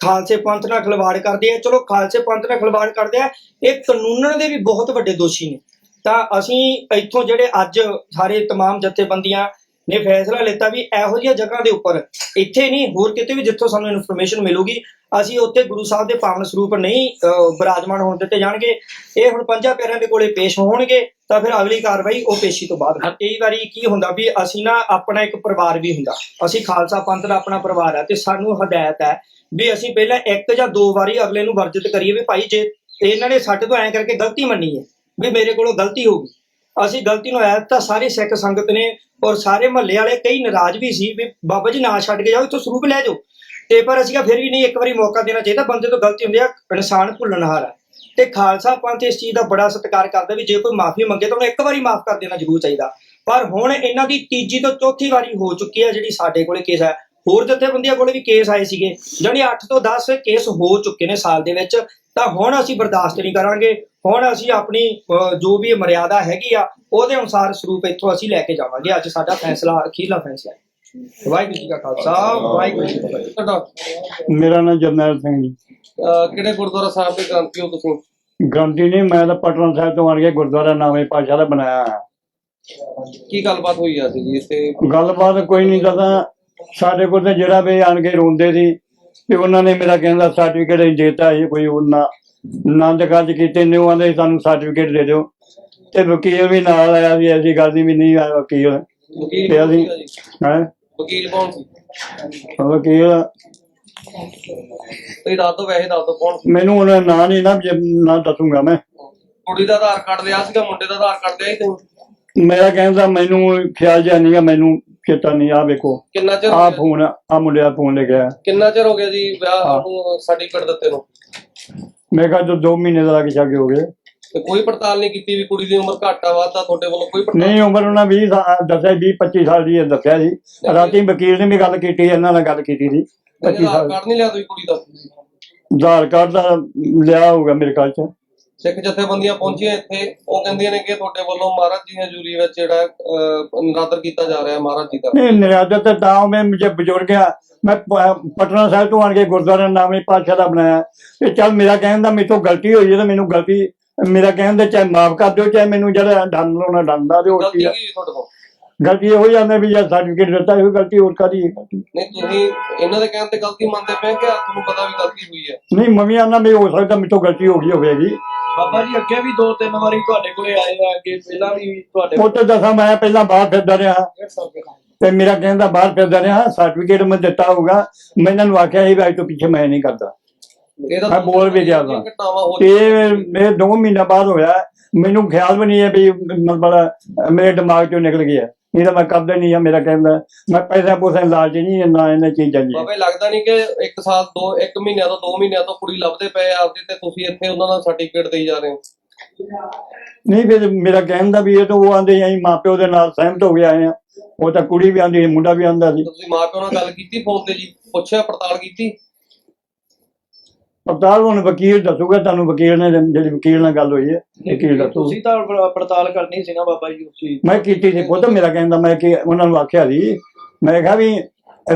ਖਾਲਸੇ ਪੰਥ ਨਾਲ ਖਿਲਵਾੜ ਕਰਦੇ ਆ ਚਲੋ ਖਾਲਸੇ ਪੰਥ ਨਾਲ ਖਿਲਵਾੜ ਕਰਦੇ ਆ ਇਹ ਕਾਨੂੰਨ ਦੇ ਵੀ ਬਹੁਤ ਵੱਡੇ ਦੋਸ਼ੀ ਨੇ ਤਾਂ ਅਸੀਂ ਇੱਥੋਂ ਜਿਹੜੇ ਅੱਜ ਸਾਰੇ तमाम ਜਥੇਬੰਦੀਆਂ ਨੇ ਫੈਸਲਾ ਲਿੱਤਾ ਵੀ ਇਹੋ ਜਿਹੀਆਂ ਜਗ੍ਹਾ ਦੇ ਉੱਪਰ ਇੱਥੇ ਨਹੀਂ ਹੋਰ ਕਿਤੇ ਵੀ ਜਿੱਥੋਂ ਸਾਨੂੰ ਇਨਫੋਰਮੇਸ਼ਨ ਮਿਲੂਗੀ ਅਸੀਂ ਉੱਥੇ ਗੁਰੂ ਸਾਹਿਬ ਦੇ ਪਾਵਨ ਸਰੂਪ ਨਹੀਂ ਅਹ, ਬਿਰਾਜਮਾਨ ਹੋਣ ਦਿੱਤੇ ਜਾਣਗੇ ਇਹ ਹੁਣ ਪੰਜਾਂ ਪਿਆਰਿਆਂ ਦੇ ਕੋਲੇ ਪੇਸ਼ ਹੋਣਗੇ ਤਾਂ ਫਿਰ ਅਗਲੀ ਕਾਰਵਾਈ ਉਹ ਪੇਸ਼ੀ ਤੋਂ ਬਾਅਦ ਕਈ ਵਾਰੀ ਕੀ ਹੁੰਦਾ ਵੀ ਅਸੀਂ ਨਾ ਆਪਣਾ ਇੱਕ ਪਰਿਵਾਰ ਵੀ ਹੁੰਦਾ ਅਸੀਂ ਖਾਲਸਾ ਪੰਥ ਦਾ ਆਪਣਾ ਪਰਿਵਾਰ ਹੈ ਤੇ ਸਾਨੂੰ ਹਦਾਇਤ ਹੈ ਵੀ ਅਸੀਂ ਪਹਿਲਾਂ ਇੱਕ ਜਾਂ ਦੋ ਵਾਰੀ ਅਗਲੇ ਨੂੰ ਵਰਜਿਤ ਕਰੀਏ ਵੀ ਭਾਈ ਜੇ ਇਹਨਾਂ ਨੇ ਸਾਡੇ ਤੋਂ ਐਂ ਕਰਕੇ ਗਲਤੀ ਮੰਨੀ ਹੈ ਵੀ ਮੇਰੇ ਕੋਲੋਂ ਗਲਤੀ ਹੋ ਗਈ। ਅਸੀਂ ਗਲਤੀ ਨੂੰ ਆਇਆ ਤਾਂ ਸਾਰੇ ਸਿੱਖ ਸੰਗਤ ਨੇ ਔਰ ਸਾਰੇ ਮਹੱਲੇ ਵਾਲੇ ਕਈ ਨਾਰਾਜ਼ ਵੀ ਸੀ ਵੀ ਬਾਬਾ ਜੀ ਨਾ ਛੱਡ ਕੇ ਜਾਓ, ਇੱਥੋਂ ਸਰੂਪ ਲੈ ਜਾਓ। ਤੇ ਪਰ ਅਸੀਂ ਕਿਹਾ ਫਿਰ ਵੀ ਨਹੀਂ, ਇੱਕ ਵਾਰੀ ਮੌਕਾ ਦੇਣਾ ਚਾਹੀਦਾ, ਬੰਦੇ ਤੋਂ ਗਲਤੀ ਹੁੰਦੀ ਆ, ਇਨਸਾਨ ਭੁੱਲਣਹਾਰ ਹੈ ਤੇ ਖਾਲਸਾ ਪੰਥ ਇਸ ਚੀਜ਼ ਦਾ ਬੜਾ ਸਤਿਕਾਰ ਕਰਦਾ ਵੀ ਜੇ ਕੋਈ ਮਾਫੀ ਮੰਗੇ ਤਾਂ ਉਹਨੂੰ ਇੱਕ ਵਾਰੀ ਮਾਫ ਕਰ ਦੇਣਾ ਜ਼ਰੂਰ ਚਾਹੀਦਾ। ਪਰ ਹੁਣ ਇਹਨਾਂ ਦੀ ਤੀਜੀ ਤੋਂ ਚੌਥੀ ਵਾਰੀ ਹੋ ਚੁੱਕੀ ਹੈ ਜਿਹੜੀ ਸਾਡੇ ਕੋਲੇ ਕੇਸ ਹੈ ਹੋਰ ਜਥੇਬੰਦੀਆਂ ਕੋਲੇ ਵੀ ਕੇਸ ਆਏ ਸੀਗੇ। ਜਾਣੀ 8 ਤੋਂ 10 ਕੇਸ ਹੋ ਚੁੱਕੇ ਨੇ ਸਾਲ ਦੇ ਵਿੱਚ। ਤਾਂ ਹੁਣ ਅਸੀਂ ਬਰਦਾਸ਼ਤ ਨਹੀਂ ਕਰਾਂਗੇ। ਹੁਣ ਅਸੀਂ ਆਪਣੀ ਜੋ ਵੀ ਮਰਿਆਦਾ ਹੈਗੀ ਆ ਉਹਦੇ ਅਨੁਸਾਰ ਸਰੂਪ ਇੱਥੋਂ ਅਸੀਂ ਲੈ ਕੇ ਜਾਵਾਂਗੇ। ਅੱਜ ਸਾਡਾ ਫੈਸਲਾ ਅਖੀਰਲਾ ਫੈਸਲਾ ਹੈ। ਵਾਹਿਗੁਰੂ ਜੀ ਕਾ ਖਾਲਸਾ ਵਾਹਿਗੁਰੂ ਜੀ ਕੀ ਫਤਿਹ। ਮੇਰਾ ਨਾਮ ਜਰਨੈਲ ਸਿੰਘ ਜੀ। ਕਿਹੜੇ ਗੁਰਦੁਆਰਾ ਸਾਹਿਬ ਦੇ ਗ੍ਰੰਥੀ ਹੋ ਤੁਸੀਂ? ਗ੍ਰੰਥੀ ਨਹੀਂ ਮੈਂ ਤਾਂ ਪਟਨਾ ਸਾਹਿਬ ਤੋਂ ਆਣ ਕੇ ਗੁਰਦੁਆਰਾ ਨਾਵੇਂ ਪਾਸ਼ਾ ਦਾ ਬਣਾਇਆ ਹੈ ਕੀ ਗੱਲਬਾਤ ਹੋਈ ਆ ਸੀ ਜੀ ਇੱਥੇ? ਗੱਲਬਾਤ ਕੋਈ ਨਹੀਂ ਦੱਸਾਂ ਸਾਡੇ ਕੋਲ ਤੇ ਜਿਹੜਾ ਵੀ ਆਣ ਕੇ ਰੋਂਦੇ ਸੀ ਤੇ ਉਹਨਾਂ ਨੇ ਮੇਰਾ ਕਹਿੰਦਾ ਸਰਟੀਫਿਕੇਟ ਹੀ ਦੇਤਾ ਸੀ ਕੋਈ ਉਹਨਾਂ ਆਨੰਦ ਕਾਰਜ ਕੀਤੇ ਨੇ ਉਹ ਆਂਦੇ ਸਾਨੂੰ ਸਰਟੀਫਿਕੇਟ ਦੇ ਦਿਓ। ਤੇ ਵਕੀਲ ਵੀ ਨਾਲ ਆਇਆ ਵੀ ਐਸੀ ਗੱਲ ਨਹੀਂ ਵੀ ਨਹੀਂ ਆਇਆ ਵਕੀਲ। ਤੇ ਅਸੀਂ? ਹੈ? ਵਕੀਲ ਕੌਣ ਸੀ? ਵਕੀਲ। ਤੁਸੀਂ ਦੱਸ ਦਿਓ ਵੈਸੇ ਦੱਸ ਕੌਣ ਸੀ? ਮੈਨੂੰ ਉਹਨਾਂ ਦਾ ਨਾਂ ਨਹੀਂ ਨਾ ਜੇ ਨਾ ਦੱਸੂਗਾ ਮੈਂ। ਕੁੜੀ ਦਾ ਆਧਾਰ ਕਾਰਡ ਲਿਆ ਸੀਗਾ ਮੁੰਡੇ ਦਾ ਆਧਾਰ ਕਾਰਡ ਲਿਆ ਸੀ ਤੁਸੀਂ? ਮੇਰਾ ਕਹਿੰਦਾ ਮੈਨੂੰ ਖਿਆਲ ਜਿਹਾ ਨਹੀਂਗਾ ਮੈਨੂੰ ਚੇਤਾ ਨਹੀਂ ਆ ਵੇਖੋ। ਕਿੰਨਾ ਚਿਰ ਆ ਗਿਆ? ਫੋਨ ਆ ਮੁੰਡੇ ਦਾ ਫੋਨ ਲਿਖਿਆ ਕਿੰਨਾ ਚਿਰ ਹੋ ਗਿਆ ਜੀ ਵਿਆਹ। ਨੂੰ ਸਰਟੀਫਿਕੇਟ ਦਿੱਤੇ ਨੂੰ? ਮੈਂ ਕਿਹਾ ਜੋ 2 ਮਹੀਨੇ ਦਾ ਲੱਗ ਛਾਗੇ ਹੋ ਗਏ। ਤੇ ਕੋਈ ਪੜਤਾਲ ਨਹੀਂ ਕੀਤੀ ਵੀ ਕੁੜੀ ਦੀ ਉਮਰ ਘੱਟ ਆ ਵਾਧਾ ਤੁਹਾਡੇ ਵੱਲੋਂ ਕੋਈ ਪੜਤਾਲ? ਨਹੀਂ ਉਮਰ ਉਹਨਾਂ 20 ਸਾਲ ਦੱਸਿਆ 20 25 ਸਾਲ ਦੀ ਹੈ ਦੱਸਿਆ ਸੀ ਰਾਤੀ ਵਕੀਲ ਨੇ ਵੀ ਗੱਲ ਕੀਤੀ ਇਹਨਾਂ ਨਾਲ ਗੱਲ ਕੀਤੀ ਸੀ 25 ਆਧਾਰ ਸਾਲ ਕਾਰਡ ਨਹੀਂ ਲਿਆ ਤੁਸੀਂ ਕੁੜੀ ਦਾ? ਆਧਾਰ ਕਾਰਡ ਦਾ ਲਿਆ ਹੋਊਗਾ ਮੇਰੇ ਖਿਆਲ ਚ। ਸਿੱਖ ਜਥੇਬੰਦੀਆਂ ਪਹੁੰਚੀਆਂ ਇੱਥੇ ਉਹ ਕਹਿੰਦੀਆਂ ਨੇ ਕਿ ਤੁਹਾਡੇ ਵੱਲੋਂ ਮਹਾਰਾਜ ਜੀ ਦੀ ਹਜ਼ੂਰੀ ਵਿੱਚ ਜਿਹੜਾ ਨਿਰਾਦਰ ਕੀਤਾ ਜਾ ਰਿਹਾ ਮਹਾਰਾਜ ਜੀ ਦਾ। ਨਹੀਂ ਨਿਰਾਦਰ ਤੇ ਤਾਂ ਮੈਂ ਮੁਝੇ ਬਜ਼ੁਰਗ ਆ ਮੈਂ ਪਟਨਾ ਸਾਹਿਬ ਤੋਂ ਆਣ ਕੇ ਗੁਰਦੁਆਰਾ ਨਾਮੇ ਪਾਤਸ਼ਾਹ ਦਾ ਬਣਾਇਆ। ਤੇ ਚੱਲ ਮੇਰਾ ਕਹਿਣ ਦਾ ਤੋਂ ਗਲਤੀ ਹੋਈ ਹੈ ਤਾਂ ਮੈਨੂੰ ਗਲਤੀ ਮੇਰਾ ਕਹਿਣ ਦੇ ਚਾਹੇ ਮਾਫ ਕਰ ਦਿਓ ਚਾਹੇ ਮੈਨੂੰ ਜਿਹੜਾ ਦੰਦ ਲਾਉਣਾ ਦੰਦਾ ਦਿਓ ਹੋਰ ਕੀ ਗਲਤੀ ਆ। ਗਲਤੀ ਇਹੋ ਜਾਂਦੇ ਵੀ ਜੇ ਸਰਟੀਫਿਕੇਟ ਦਿੱਤਾ ਇਹੋ ਗਲਤੀ ਹੋਰ ਕਾਦੀ ਹੈ ਨਹੀਂ ਤੁਸੀਂ ਇਹਨਾਂ ਦੇ ਕਹਿਣ ਤੇ ਗਲਤੀ ਮੰਨਦੇ ਪਏ ਕਿ ਤੁਹਾਨੂੰ ਪਤਾ ਵੀ ਗਲਤੀ ਹੋਈ ਹੈ? ਨਹੀਂ ਮੰਮੀ ਆਨਾ ਵੀ ਹੋ ਸਕਦਾ ਤੋਂ ਗਲਤੀ ਹੋ ਗਈ ਹੋਵੇਗੀ। ਬਾਬਾ ਜੀ ਅੱਗੇ ਵੀ ਦੋ ਤਿੰਨ ਵਾਰੀ ਤੁਹਾਡੇ ਕੋਲੇ ਆਏ ਆ ਅੱਗੇ ਪਹਿਲਾਂ ਵੀ ਤੁਹਾਡੇ ਉਹ ਤੇ ਦੱਸਾਂ ਮੈਂ ਪਹਿਲਾਂ ਬਾਹਰ ਫਿਰਦਾ ਰਿਹਾ। ਤੇ ਮੇਰਾ ਕਹਿੰਦਾ ਬਾਹਰ ਫਿਰਦਾ ਰਿਹਾ ਸਰਟੀਫਿਕੇਟ ਮੈਂ ਦਿੱਤਾ ਹੋਊਗਾ। ਮੈਂ ਇਹਨਾਂ ਨੂੰ ਆਖਿਆ ਸੀ ਵੀ ਅੱਜ ਤੋਂ ਪਿੱਛੇ ਮੈਂ ਨਹੀਂ ਕਰਦਾ। ਇਹ ਤਾਂ ਮੈਂ ਬੋਲ ਵੀ ਗਿਆ ਸਾਂ। ਘਟਨਾਵਾਂ ਹੋ ਤੇ ਇਹ ਦੋ ਮਹੀਨਾ ਬਾਅਦ ਹੋਇਆ ਮੈਨੂੰ ਖਿਆਲ ਵੀ ਨਹੀਂ ਹੈ ਵੀ ਮਤਲਬ ਮੇਰੇ ਦਿਮਾਗ ਚੋਂ ਨਿਕਲ ਗਿਆ। ਨਹੀਂ ਤਾਂ ਮੈਂ ਕਰਦਾ ਨਹੀਂ ਆ ਮੇਰਾ ਕਹਿੰਦਾ ਮੈਂ ਪੈਸਾ ਪੂਸਾ ਲਾਲਚ ਨਹੀਂ ਨਾ ਇਹਨਾਂ ਚੀਜ਼ਾਂ ਜੀ ਬਾਬੇ ਲੱਗਦਾ ਨਹੀਂ ਕਿ ਇੱਕ ਸਾਲ ਦੋ ਇੱਕ ਮਹੀਨਿਆਂ ਤੋਂ ਦੋ ਮਹੀਨਿਆਂ ਤੋਂ ਕੁੜੀ ਲੱਭਦੇ ਪਏ ਆ ਆਪਦੀ ਤੇ ਤੁਸੀਂ ਇੱਥੇ ਉਹਨਾਂ ਦਾ ਸਰਟੀਫਿਕੇਟ ਦੇਈ ਜਾ ਰਹੇ ਹੋ? ਨਹੀਂ ਫਿਰ ਮੇਰਾ ਕਹਿਣ ਦਾ ਵੀ ਇਹ ਤਾਂ ਉਹ ਆਂਦੇ ਅਸੀਂ ਮਾਪਿਓ ਦੇ ਨਾਲ ਸਹਿਮਤ ਹੋ ਗਏ ਆਏ ਆ ਉਹ ਤਾਂ ਕੁੜੀ ਵੀ ਆਂਦੀ ਮੁੰਡਾ ਵੀ ਆਂਦਾ ਸੀ। ਤੁਸੀਂ ਮਾਪਿਓ ਨਾਲ ਗੱਲ ਕੀਤੀ ਫੋਨ ਤੇ ਜੀ? ਪੁੱਛਿਆ ਪੜਤਾਲ ਕੀਤੀ? ਪੜਤਾਲ ਹੁਣ ਵਕੀਲ ਦੱਸੂਗਾ ਤੁਹਾਨੂੰ ਵਕੀਲ ਨੇ ਜਿਹੜੀ ਵਕੀਲ ਨਾਲ ਗੱਲ ਹੋਈ ਹੈ ਵਕੀਲ ਦੱਸੂ। ਤੁਸੀਂ ਤਾਂ ਪ- ਪੜਤਾਲ ਕਰਨੀ ਸੀ ਨਾ ਬਾਬਾ ਜੀ ਚੀਜ਼ ਮੈਂ ਕੀਤੀ ਸੀ ਖੁਦ ਮੇਰਾ ਕਹਿੰਦਾ ਮੈਂ ਕਿ ਉਹਨਾਂ ਨੂੰ ਆਖਿਆ ਸੀ। ਮੈਂ ਕਿਹਾ ਵੀ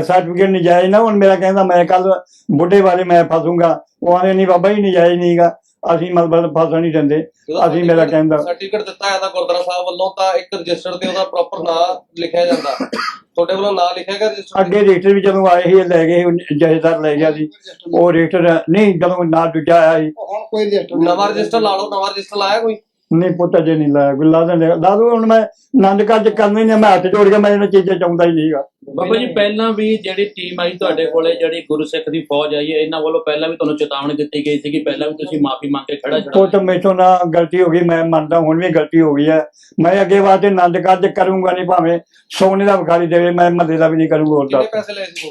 ਸਰਟੀਫਿਕੇਟ ਨਜਾਇਜ਼ ਨਾ ਹੁਣ ਮੇਰਾ ਕਹਿੰਦਾ ਮੈਂ ਕੱਲ ਬੁੱਢੇ ਵਾਲੇ ਮੈਂ ਫਸੂੰਗਾ ਉਹ ਆਨੇ ਨਹੀਂ ਬਾਬਾ ਜੀ ਨਜਾਇਜ਼ ਨਹੀਂਗਾ ਅਸੀਂ ਮਤਲਬ ਫਸਣ ਨਹੀਂ ਦਿੰਦੇ ਅਸੀਂ ਮੇਰਾ ਕਹਿੰਦਾ ਸਰਟੀਫਿਕੇਟ ਦਿੱਤਾ ਜਾਂਦਾ ਗੁਰਦੁਆਰਾ ਸਾਹਿਬ ਵੱਲੋਂ ਤਾਂ ਇੱਕ ਰਜਿਸਟਰ ਤੇ ਉਹਦਾ ਪ੍ਰੋਪਰ ਨਾਂ ਲਿਖਿਆ ਜਾਂਦਾ। ਤੁਹਾਡੇ ਵੱਲੋਂ ਨਾਂ ਲਿਖਿਆ ਗਿਆ ਰਜਿਸਟਰ ਅੱਗੇ ਰੇਟਰ ਵੀ ਜਦੋਂ ਆਏ ਸੀ ਲੈ ਗਏ ਸੀ, ਜਥੇਦਾਰ ਲੈ ਗਿਆ ਸੀ। ਉਹ ਰੇਟਰ ਨਹੀਂ ਜਦੋਂ ਨਾਲ ਦੂਜਾ ਆਇਆ ਸੀ। ਹੁਣ ਕੋਈ ਰਜਿਸਟਰ ਨਵਾਂ ਰਜਿਸਟਰ ਲਾ ਲਓ ਨਵਾਂ ਰਜਿਸਟਰ ਲਾਇਆ ਕੋਈ? ਨਹੀਂ ਪੁੱਤ ਅਜੇ ਨਹੀਂ ਲਾਇਆ ਕੋਈ ਲਾ ਦਿੰਦੇ ਲਾ ਦੂ ਹੁਣ ਮੈਂ ਆਨੰਦ ਕਾਰਜ ਕਰਨੇ ਨੇ ਮੈਂ ਹੱਥ ਜੋੜ ਕੇ ਮੈਂ ਇਹਨਾਂ ਚੀਜ਼ਾਂ ਚਾਹੁੰਦਾ ਹੀ ਨਹੀਂਗਾ। ਬਾਬਾ ਜੀ ਪਹਿਲਾਂ ਵੀ ਜਿਹੜੀ ਟੀਮ ਆਈ ਤੁਹਾਡੇ ਕੋਲੇ ਜਿਹੜੀ ਗੁਰਸਿੱਖ ਦੀ ਫੌਜ ਆਈ ਹੈ ਇਹਨਾਂ ਵੱਲੋਂ ਪਹਿਲਾਂ ਵੀ ਤੁਹਾਨੂੰ ਚੇਤਾਵਨੀ ਦਿੱਤੀ ਗਈ ਸੀ ਕਿ ਪਹਿਲਾਂ ਵੀ ਤੁਸੀਂ ਮਾਫੀ ਮੰਗ ਕੇ ਖੜਾ ਛੜਾ ਪੁੱਤ ਮੇਥੋਂ ਨਾ ਗਲਤੀ ਹੋ ਗਈ ਮੈਂ ਮੰਨਦਾ ਹੁਣ ਵੀ ਗਲਤੀ ਹੋ ਗਈ ਹੈ। ਮੈਂ ਅੱਗੇ ਵਾਸਤੇ ਆਨੰਦ ਕਾਰਜ ਕਰੂੰਗਾ ਨਹੀਂ ਭਾਵੇਂ ਸੋਨੇ ਦਾ ਵਿਖਾਰੀ ਦੇਵੇ ਮੈਂ ਮੱਲੇ ਦਾ ਵੀ ਨਹੀਂ ਕਰੂੰਗਾ ਹੋਰ ਕਿੰਨੇ ਦਾ ਪੈਸੇ ਲਏ ਸੀ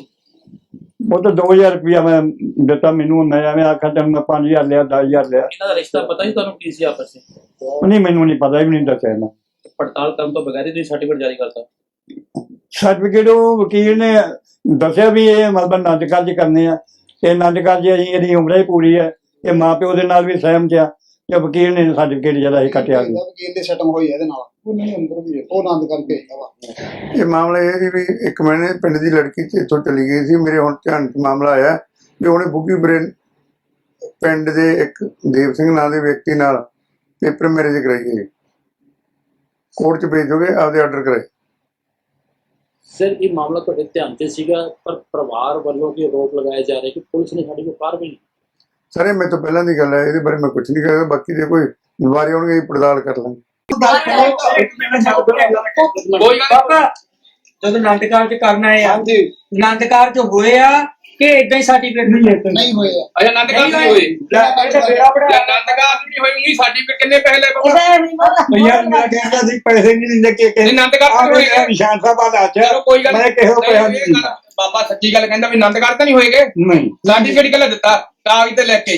ਉਹ? ਤਾਂ 2000 ਰੁਪਇਆ ਮੈਂ ਦਿੱਤਾ ਮੈਨੂੰ ਮੈਂ ਐਵੇਂ ਆਖਿਆ ਤੈਨੂੰ ਮੈਂ 5000 ਲਿਆ 10000 ਲਿਆ। ਇਹਨਾਂ ਦਾ ਰਿਸ਼ਤਾ ਪਤਾ ਹੀ ਤੁਹਾਨੂੰ ਕੀ ਸੀ ਆਪਸ ਵਿੱਚ? ਨਹੀਂ ਮੈਨੂੰ ਨਹੀਂ ਪਤਾ ਵੀ ਨਹੀਂ ਦੱਸਿਆ ਨਾ ਪੜਤਾਲ ਕਰਨ ਤੋਂ ਬਗੈਰ ਹੀ ਤੁਸੀਂ ਸਰਟੀਫਿਕੇਟ ਜਾਰੀ ਕਰਤਾ। ਸਰਟੀਫਿਕੇਟ ਉਹ ਵਕੀਲ ਨੇ ਦੱਸਿਆ ਵੀ ਇਹ ਮਤਲਬ ਆਨੰਦ ਕਾਰਜ ਕਰਨੇ ਆ। ਤੇ ਆਨੰਦ ਕਾਰਜ ਅਸੀਂ ਇਹਦੀ ਉਮਰ ਹੀ ਪੂਰੀ ਹੈ। ਇਹ ਮਾਂ ਪਿਓ ਦੇ ਨਾਲ ਵੀ ਸਹਿਮਤ ਆ। ਤੇ ਵਕੀਲ ਨੇ ਸਰਟੀਫਿਕੇਟ ਜਿਹੜਾ ਇਹ ਕੱਟਿਆ ਸੀ ਵਕੀਲ ਦੀ ਸੈਟਮ ਹੋਈ ਹੈ ਇਹਦੇ ਨਾਲ। ਉਹ ਨਹੀਂ ਅੰਦਰ ਵੀ ਉਹ ਆਨੰਦ ਕਰਕੇ ਵਾ। ਇਹ ਮਾਮਲਾ ਇਹ ਸੀ ਵੀ ਇੱਕ ਮਹੀਨੇ ਪਿੰਡ ਦੀ ਲੜਕੀ ਤੇ ਇੱਥੋਂ ਚਲੀ ਗਈ ਸੀ। ਮੇਰੇ ਹੁਣ ਧਿਆਨ 'ਚ ਮਾਮਲਾ ਆਇਆ ਵੀ ਉਹਨੇ ਬੁੱਗੀ ਬ੍ਰੇਨ ਪਿੰਡ ਦੇ ਇੱਕ ਦੇਵ ਸਿੰਘ ਨਾਂ ਦੇ ਵਿਅਕਤੀ ਨਾਲ ਪੇਪਰ ਮੈਰਿਜ ਕਰਾਈ ਹੈ ਕੋਰਟ 'ਚ ਭੇਜੋਗੇ ਆਪਦੇ ਆਰਡਰ ਕਰਾਏ। ਸਰ ਇਹ ਮਾਮਲਾ ਤੁਹਾਡੇ ਧਿਆਨ ਤੇ ਸੀਗਾ ਪਰ ਪਰਿਵਾਰ ਵੱਲੋਂ ਕੀ ਆਰੋਪ ਲਗਾਏ ਜਾ ਰਹੇ ਕਿ ਪੁਲਿਸ ਨੇ ਸਾਡੀ ਕੋਈ ਕਾਰਵਾਈ ਨਹੀਂ ਸਰ ਮੇਰੇ ਤੋਂ ਪਹਿਲਾਂ ਦੀ ਗੱਲ ਹੈ ਇਹਦੇ ਬਾਰੇ ਮੈਂ ਕੁਝ ਨਹੀਂ ਸਕਦਾ ਬਾਕੀ ਜੇ ਕੋਈ ਆਉਣਗੇ ਇਹ ਪੜਤਾਲ ਕਰ ਲਾਂਗੇ। ਕੋਈ ਗੱਲ ਬਾਬਾ ਜਦੋਂ ਆਨੰਦ ਕਾਰਜ ਕਰਨਾ ਹੈ ਹਾਂਜੀ। ਆਨੰਦ ਕਾਰਜ ਹੋਏ ਆ ਕਿ ਇਦਾਂ ਹੀ ਸਰਟੀਫਿਕੇਟ ਨਹੀਂ ਨਹੀਂ ਹੋਇਆ ਅਜਾ ਆਨੰਦ ਕਾਰਜ ਨਹੀਂ ਹੋਏ। ਆਨੰਦ ਕਾਰਜ ਨਹੀਂ ਹੋਏ ਉਹੀ ਸਰਟੀਫਿਕੇਟ ਕਿੰਨੇ ਪੈਸੇ ਮੇਰਾ ਕਹਿੰਦਾ ਸੀ ਪੈਸੇ ਨਹੀਂ ਦਿੰਦੇ ਕਿ ਨਹੀਂ, ਆਨੰਦ ਕਾਰਜ ਨਹੀਂ ਹੋਏ ਨਿਸ਼ਾਨ ਸਾਹਿਬ ਆ ਚਲੋ ਕੋਈ ਗੱਲ ਮੈਂ ਕਿਸੇ ਨੂੰ ਪੈਸਾ ਨਹੀਂ ਬਾਬਾ ਸੱਚੀ ਗੱਲ ਕਹਿੰਦਾ ਵੀ ਆਨੰਦ ਕਾਰਜ ਤਾਂ ਨਹੀਂ ਹੋਏਗੇ? ਨਹੀਂ। ਸਰਟੀਫਿਕੇਟ ਕਿਹੜਾ ਦਿੱਤਾ? ਕਾਗਜ਼ ਤੇ ਲੈ ਕੇ